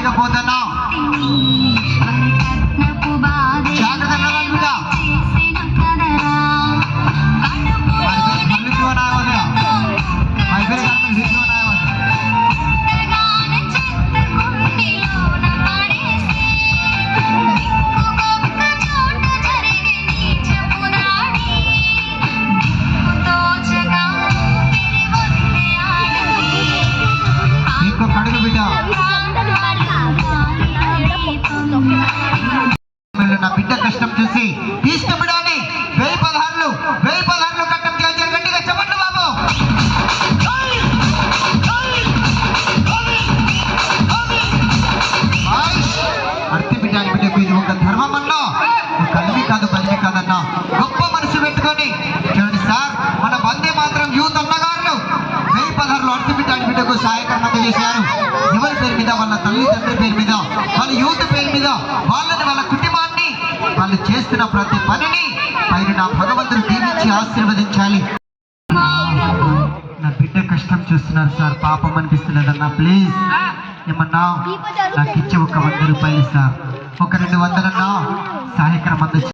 ఖాళీగా చూసి ఇష్టపడాలి. వెయ్యి పదహారులు వెయ్యి పదహారులు కట్టం చేయాలి గట్టిగా చెప్పండి బాబు. ఆయుష్. అర్తి బిడ్డకు ఇది ఒక ధర్మం అన్నా కలిమి కాదు బలిమి కాదన్నా. గొప్ప మనసు పెట్టుకొని చూడండి సార్ మన వందే మాత్రం యూత్ అన్నగారులు వెయ్యి పదహారులు అర్తి బిడ్డ బిడ్డకు సహాయకరం అందజేశారు ఎవరి పేరు మీద వాళ్ళ తల్లిదండ్రుల పేరు మీద వాళ్ళ యూత్ పేరు మీద వాళ్ళని వాళ్ళ కుటుంబాన్ని వాళ్ళు చేస్తున్న ప్రతి పనిని పైన నా భగవంతుడు దీవించి ఆశీర్వదించాలి. నా బిడ్డ కష్టం చూస్తున్నారు సార్. పాపం అనిపిస్తున్నదన్నా ప్లీజ్. ఏమన్నా? నాకు ఇచ్చే ఒక వంద రూపాయలు సార్ ఒక రెండు వందలన్నా సహాయకరం అందజే